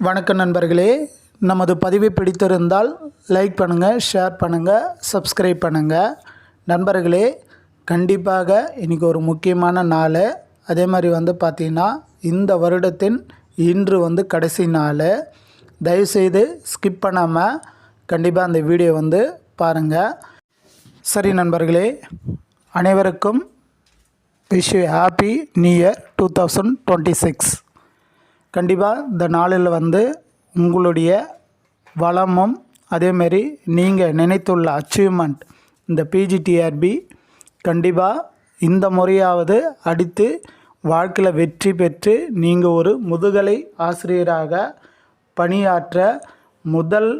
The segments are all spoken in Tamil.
வணக்கம் நண்பர்களே நமது பதிவை பிடித்திருந்தால் லைக் பண்ணுங்கள் ஷேர் பண்ணுங்கள் சப்ஸ்கிரைப் பண்ணுங்கள் நண்பர்களே கண்டிப்பாக இன்றைக்கி ஒரு முக்கியமான நாள். அதே மாதிரி வந்து பார்த்திங்கன்னா இந்த வருடத்தின் இன்று வந்து கடைசி நாள். தயவுசெய்து ஸ்கிப் பண்ணாமல் கண்டிப்பாக அந்த வீடியோ வந்து பாருங்கள் சரி நண்பர்களே அனைவருக்கும் wish happy new year two thousand twenty six கண்டிப்பாக இந்த நாளில் வந்து உங்களுடைய வளமும் அதேமாரி நீங்கள் நினைத்துள்ள அச்சீவ்மெண்ட் இந்த பிஜிடிஆர்பி கண்டிப்பாக இந்த முறையாவது அடித்து வாழ்க்கையில் வெற்றி பெற்று நீங்கள் ஒரு முதுகலை ஆசிரியராக பணியாற்ற முதல்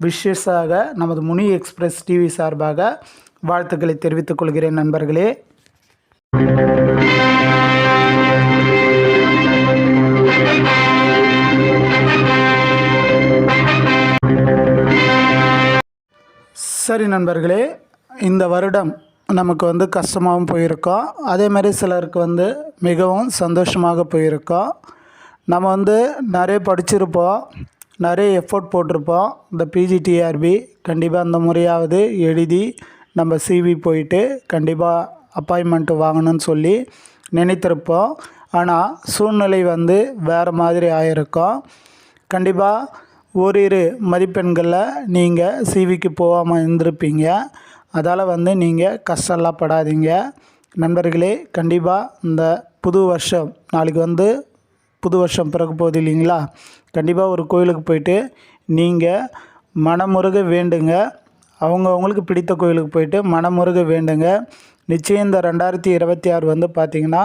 விஷஸாக நமது முனி எக்ஸ்பிரஸ் டிவி சார்பாக வாழ்த்துக்களை தெரிவித்துக் கொள்கிறேன் நண்பர்களே. சரி நண்பர்களே இந்த வருடம் நமக்கு வந்து கஷ்டமாகவும் போயிருக்கோம் அதே மாதிரி சிலருக்கு வந்து மிகவும் சந்தோஷமாக போயிருக்கோம் நம்ம வந்து நிறைய படிச்சிருப்போம் நிறைய எஃபோர்ட் போட்டிருப்போம் இந்த பிஜிடிஆர்பி கண்டிப்பாக அந்த முறையாவது எழுதி நம்ம சிவி போயிட்டு கண்டிப்பாக அப்பாயின்மெண்ட்டு வாங்கணும்னு சொல்லி நினைத்திருப்போம். ஆனால் சூழ்நிலை வந்து வேறு மாதிரி ஆயிருக்கும் கண்டிப்பாக ஓரிரு மதிப்பெண்களில் நீங்கள் சிவிக்கு போகாமல் இருந்திருப்பீங்க. அதால் வந்து நீங்கள் கஷ்டம்லாம் படாதீங்க. நண்பர்களே கண்டிப்பாக இந்த புது வருஷம் நாளைக்கு வந்து புது வருஷம் பிறக்க போகுது இல்லைங்களா? கண்டிப்பாக ஒரு கோயிலுக்கு போயிட்டு நீங்கள் மனமுருக வேண்டுங்க. அவங்கவுங்களுக்கு பிடித்த கோயிலுக்கு போயிட்டு மனமுருக வேண்டுங்க. நிச்சயம் இந்த ரெண்டாயிரத்தி இருபத்தி ஆறு வந்து பார்த்திங்கன்னா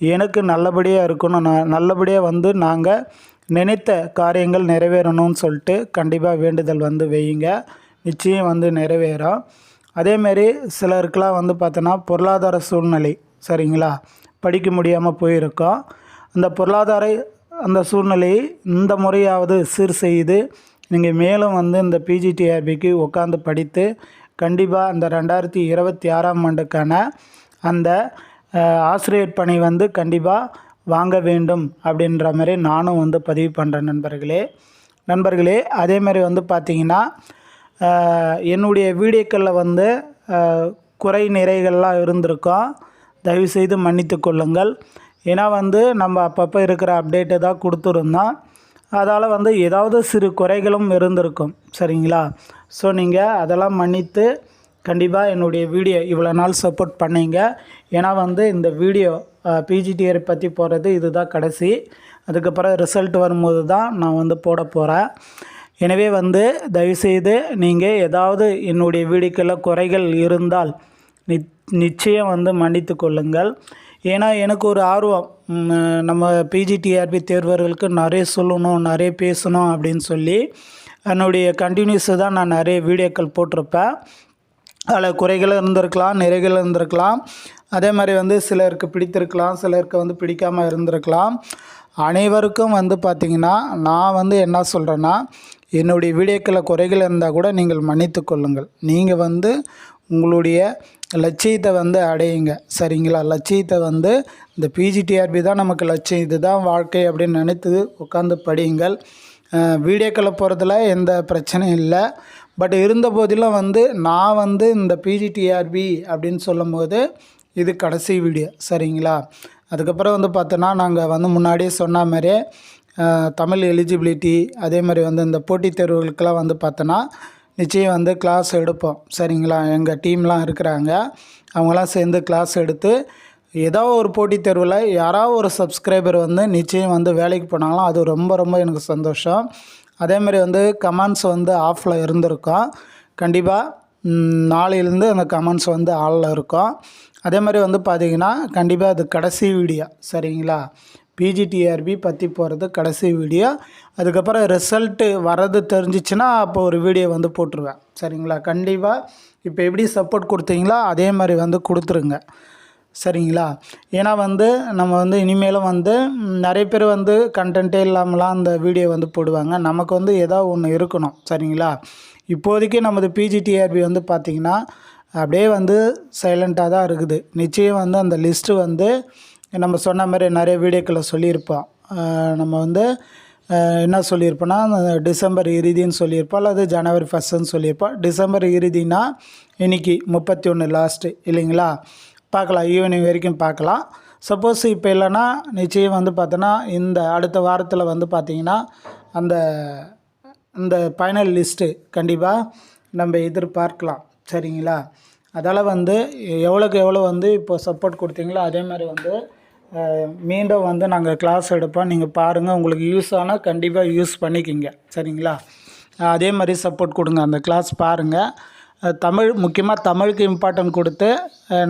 எனக்கு நல்லபடியாக இருக்கணும். நான் நல்லபடியாக வந்து நாங்கள் நினைத்த காரியங்கள் நிறைவேறணும்னு சொல்லிட்டு கண்டிப்பாக வேண்டுதல் வந்து வையுங்க. நிச்சயம் வந்து நிறைவேறும் அதேமாரி சிலருக்கெலாம் வந்து பார்த்தோன்னா பொருளாதார சூழ்நிலை சரிங்களா? படிக்க முடியாமல் போயிருக்கோம் அந்த பொருளாதார அந்த சூழ்நிலையை இந்த முறையாவது சீர் செய்து நீங்கள் மேலும் வந்து இந்த பிஜிடிஆர்பிக்கு உட்காந்து படித்து கண்டிப்பாக அந்த ரெண்டாயிரத்தி இருபத்தி ஆறாம் ஆண்டுக்கான அந்த ஆசிரியர் பணி வந்து கண்டிப்பாக வாங்க வேண்டும் அப்படின்ற மாதிரி நானும் வந்து பதிவு பண்ணுறேன் நண்பர்களே. நண்பர்களே அதே மாதிரி வந்து பார்த்திங்கன்னா என்னுடைய வீடியோக்களில் வந்து குறை நிறைகள்லாம் இருந்திருக்கும். தயவுசெய்து மன்னித்து கொள்ளுங்கள். ஏன்னா வந்து நம்ம அப்பப்போ இருக்கிற அப்டேட்டை தான் கொடுத்துருந்தோம் அதால் வந்து ஏதாவது சிறு குறைகளும் இருந்திருக்கும். சரிங்களா? ஸோ நீங்கள் அதெல்லாம் மன்னித்து கண்டிப்பாக என்னுடைய வீடியோ இவ்வளோ நாள் சப்போர்ட் பண்ணீங்க. ஏன்னா வந்து இந்த வீடியோ பிஜிடிஆர் பற்றி போடுறது இதுதான் கடைசி. அதுக்கப்புறம் ரிசல்ட் வரும்போது தான் நான் வந்து போட போகிறேன் எனவே வந்து தயவுசெய்து நீங்கள் ஏதாவது என்னுடைய வீடியோக்களில் குறைகள் இருந்தால் நிச்சயம் வந்து மன்னித்து கொள்ளுங்கள். ஏன்னா எனக்கு ஒரு ஆர்வம் நம்ம பிஜிடிஆர்பி தேர்வர்களுக்கு நிறைய சொல்லணும் நிறைய பேசணும் அப்படின்னு சொல்லி என்னுடைய கண்டினியூஸு தான் நான் நிறைய வீடியோக்கள் போட்டிருப்பேன். அதில் குறைகள் இருந்திருக்கலாம் நிறைகள் இருந்திருக்கலாம். அதே மாதிரி வந்து சிலருக்கு பிடித்திருக்கலாம் சிலருக்கு வந்து பிடிக்காமல் இருந்திருக்கலாம். அனைவருக்கும் வந்து பார்த்திங்கன்னா நான் வந்து என்ன சொல்கிறேன்னா என்னுடைய வீடியோக்களில் குறைகள் இருந்தால் கூட நீங்கள் மன்னித்து கொள்ளுங்கள். நீங்கள் வந்து உங்களுடைய லட்சியத்தை வந்து அடையுங்க. சரிங்களா? லட்சியத்தை வந்து இந்த பிஜிடிஆர்பி தான் நமக்கு லட்சியம். இதுதான் வாழ்க்கை அப்படின்னு நினைத்து உட்காந்து படியுங்கள். வீடியோக்களை போகிறதுல எந்த பிரச்சனையும் இல்லை. பட் இருந்த போதிலும் வந்து நான் வந்து இந்த பிஜிடிஆர்பி அப்படின்னு சொல்லும்போது இது கடைசி வீடியோ சரிங்களா? அதுக்கப்புறம் வந்து பார்த்தோன்னா நாங்கள் வந்து முன்னாடியே சொன்ன மாதிரியே தமிழ் எலிஜிபிலிட்டி அதே மாதிரி வந்து இந்த போட்டித் தேர்வுகளுக்கெல்லாம் வந்து பார்த்தோன்னா நிச்சயம் வந்து கிளாஸ் எடுப்போம் சரிங்களா? எங்கள் டீம்லாம் இருக்கிறாங்க அவங்களாம் சேர்ந்து கிளாஸ் எடுத்து ஏதோ ஒரு போட்டித் தேர்வில் யாராவது ஒரு சப்ஸ்கிரைபர் வந்து நிச்சயம் வந்து வேலைக்கு போனாலும் அது ரொம்ப ரொம்ப எனக்கு சந்தோஷம். அதே மாதிரி வந்து கமெண்ட்ஸ் வந்து ஆஃபில் இருந்திருக்கும். கண்டிப்பாக நாளையிலேருந்து அந்த கமெண்ட்ஸ் வந்து ஆளில் இருக்கும். அதே மாதிரி வந்து பார்த்திங்கன்னா கண்டிப்பாக அது கடைசி வீடியோ சரிங்களா? பிஜிடிஆர்பி பற்றி போகிறது கடைசி வீடியோ அதுக்கப்புறம் ரிசல்ட்டு வர்றது தெரிஞ்சிச்சுன்னா அப்போ ஒரு வீடியோ வந்து போட்டுருவேன் சரிங்களா? கண்டிப்பாக இப்போ எப்படி சப்போர்ட் கொடுத்தீங்களோ அதே மாதிரி வந்து கொடுத்துருங்க. சரிங்களா? ஏன்னா வந்து நம்ம வந்து இனிமேலும் வந்து நிறைய பேர் வந்து கண்டென்ட்டே இல்லாமலாம் அந்த வீடியோ வந்து போடுவாங்க. நமக்கு வந்து ஏதோ ஒன்று இருக்கணும். சரிங்களா? இப்போதைக்கு நமது பிஜிடிஆர்பி வந்து பார்த்திங்கன்னா அப்படியே வந்து சைலண்ட்டாக தான் இருக்குது. நிச்சயம் வந்து அந்த லிஸ்ட்டு வந்து நம்ம சொன்ன மாதிரி நிறைய வீடியோக்களை சொல்லியிருப்போம். நம்ம வந்து என்ன சொல்லியிருப்போன்னா டிசம்பர் இறுதின்னு சொல்லியிருப்போம். அல்லது ஜனவரி ஃபஸ்ட்டுன்னு சொல்லியிருப்போம். டிசம்பர் இறுதினா இன்னைக்கு முப்பத்தி ஒன்று லாஸ்ட்டு இல்லைங்களா? பார்க்கலாம் ஈவினிங் வரைக்கும் பார்க்கலாம். சப்போஸ் இப்போ இல்லைன்னா நிச்சயம் வந்து பார்த்தோன்னா இந்த அடுத்த வாரத்தில் வந்து பார்த்திங்கன்னா அந்த இந்த ஃபைனல் லிஸ்ட்டு கண்டிப்பாக நம்ம எதிர்பார்க்கலாம். சரிங்களா? அதால் வந்து எவ்வளோக்கு எவ்வளோ வந்து இப்போ சப்போர்ட் கொடுத்தீங்களோ அதே மாதிரி வந்து மீண்டும் வந்து நாங்கள் கிளாஸ் எடுப்போம். நீங்கள் பாருங்கள் உங்களுக்கு யூஸ் ஆனால் கண்டிப்பாக யூஸ் பண்ணிக்கிங்க. சரிங்களா? அதே மாதிரி சப்போர்ட் கொடுங்க அந்த கிளாஸ் பாருங்கள் தமிழ் முக்கியமாக தமிழுக்கு இம்பார்ட்டன்ட் கொடுத்து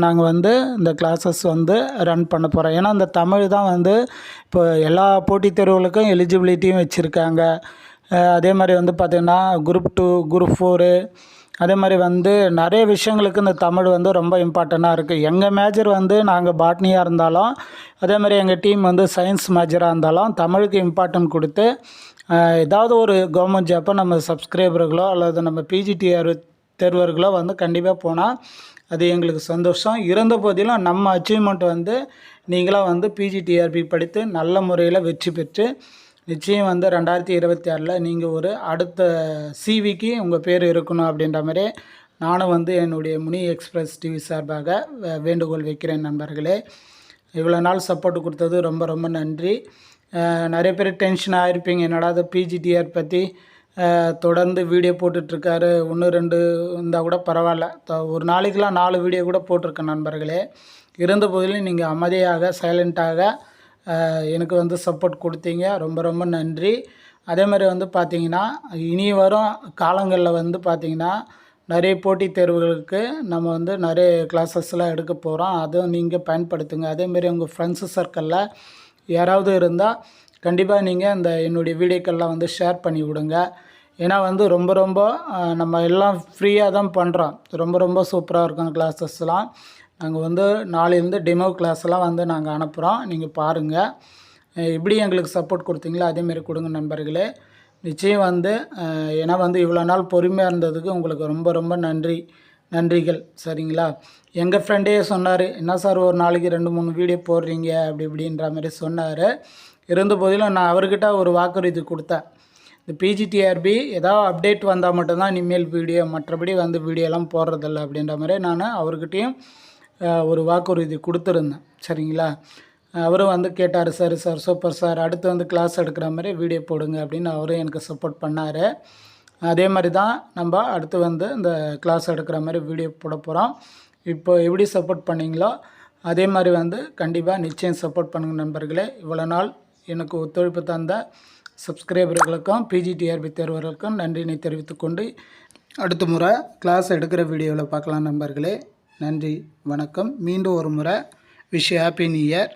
நாங்கள் வந்து இந்த கிளாஸஸ் வந்து ரன் பண்ண போகிறோம் ஏன்னா இந்த தமிழ் தான் வந்து இப்போ எல்லா போட்டித் தேர்வுகளுக்கும் எலிஜிபிலிட்டியும் வச்சுருக்காங்க. அதே மாதிரி வந்து பார்த்திங்கன்னா குரூப் டூ குரூப் ஃபோரு அதே மாதிரி வந்து நிறைய விஷயங்களுக்கு இந்த தமிழ் வந்து ரொம்ப இம்பார்ட்டண்ட்டாக இருக்குது எங்கள் மேஜர் வந்து நாங்கள் பாட்னியாக இருந்தாலும் அதே மாதிரி எங்கள் டீம் வந்து சயின்ஸ் மேஜராக இருந்தாலும் தமிழுக்கு இம்பார்ட்டன்ட் கொடுத்து ஏதாவது ஒரு கவர்மெண்ட் ஜாப்பை நம்ம சப்ஸ்கிரைபர்களோ அல்லது நம்ம பிஜிடிஆர் தேர்வர்களோ வந்து கண்டிப்பாக போனால் அது எங்களுக்கு சந்தோஷம். இருந்த போதிலும் நம்ம அச்சீவ்மெண்ட் வந்து நீங்களாக வந்து பிஜிடிஆர்பி படித்து நல்ல முறையில் வெற்றி பெற்று நிச்சயம் வந்து ரெண்டாயிரத்தி இருபத்தி ஆறில் நீங்கள் ஒரு அடுத்த சிவிக்கு உங்கள் பேர் இருக்கணும் அப்படின்ற மாதிரி நானும் வந்து என்னுடைய முனி எக்ஸ்பிரஸ் டிவி சார்பாக வேண்டுகோள் வைக்கிறேன் நண்பர்களே. இவ்வளோ நாள் சப்போர்ட் கொடுத்தது ரொம்ப ரொம்ப நன்றி. நிறைய பேர் டென்ஷன் ஆகிருப்பீங்க என்னடா அது பிஜிடிஆர் பற்றி தொடர்ந்து வீடியோ போட்டுட்ருக்காரு. ஒன்று ரெண்டு இருந்தால் கூட பரவாயில்ல. ஒரு நாளைக்கெலாம் நாலு வீடியோ கூட போட்டிருக்கேன் நண்பர்களே. இருந்த போதிலும் நீங்கள் அமைதியாக சைலண்ட்டாக எனக்கு வந்து சப்போர்ட் கொடுத்தீங்க. ரொம்ப ரொம்ப நன்றி. அதே மாதிரி வந்து பார்த்தீங்கன்னா இனி வரும் காலங்களில் வந்து பார்த்திங்கன்னா நிறைய போட்டித் தேர்வுகளுக்கு நம்ம வந்து நிறைய கிளாஸஸ்லாம் எடுக்க போகிறோம் அதுவும் நீங்கள் பயன்படுத்துங்க. அதேமாரி உங்கள் ஃப்ரெண்ட்ஸு சர்க்கிளில் யாராவது இருந்தால் கண்டிப்பாக நீங்கள் இந்த என்னுடைய வீடியோக்கள்லாம் வந்து ஷேர் பண்ணி விடுங்க. ஏன்னா வந்து ரொம்ப ரொம்ப நம்ம எல்லாம் ஃப்ரீயாக தான் பண்ணுறோம் ரொம்ப ரொம்ப சூப்பராக இருக்கும் கிளாஸஸ்லாம் நாங்கள் வந்து நாளையிலேருந்து டெமோ கிளாஸ்லாம் வந்து நாங்கள் அனுப்புகிறோம் நீங்கள் பாருங்கள் இப்படி எப்படி எங்களுக்கு சப்போர்ட் கொடுத்தீங்களோ? அதேமாரி கொடுங்க நண்பர்களே. நிச்சயம் வந்து ஏன்னா வந்து இவ்வளோ நாள் பொறுமையாக இருந்ததுக்கு உங்களுக்கு ரொம்ப ரொம்ப நன்றி. நன்றிகள். சரிங்களா? எங்கள் ஃப்ரெண்டே சொன்னார் என்ன சார் ஒரு நாளைக்கு ரெண்டு மூணு வீடியோ போடுறீங்க? அப்படி இப்படின்ற மாதிரி சொன்னார். இருந்த போதிலும் நான் அவர்கிட்ட ஒரு வாக்குறுதி கொடுத்தேன். இந்த பிஜிடிஆர்பி ஏதாவது அப்டேட் வந்தால் மட்டும்தான் இனிமேல் வீடியோ மற்றபடி வந்து வீடியோலாம் போடுறதில்ல அப்படின்ற மாதிரி நான் அவர்கிட்டையும் ஒரு வாக்குறுதி கொடுத்துருந்தேன். சரிங்களா? அவரும் வந்து கேட்டார் சார் சார் சூப்பர் சார். அடுத்து வந்து கிளாஸ் எடுக்கிற மாதிரி வீடியோ போடுங்க அப்படின்னு அவரும் எனக்கு சப்போர்ட் பண்ணார். அதே மாதிரி தான் நம்ம அடுத்து வந்து இந்த கிளாஸ் எடுக்கிற மாதிரி வீடியோ போட போகிறோம் இப்போ எப்படி சப்போர்ட் பண்ணீங்களோ அதே மாதிரி வந்து கண்டிப்பாக நிச்சயம் சப்போர்ட் பண்ணுங்க நண்பர்களே. இவ்வளோ நாள் எனக்கு ஒத்துழைப்பு தந்த சப்ஸ்கிரைபர்களுக்கும் பிஜிடிஆர்பி தேர்வர்களுக்கும் நன்றினை தெரிவித்துக்கொண்டு அடுத்த முறை கிளாஸ் எடுக்கிற வீடியோவில் பார்க்கலாம் நண்பர்களே. நன்றி வணக்கம். மீண்டும் ஒரு முறை. Wish happy new year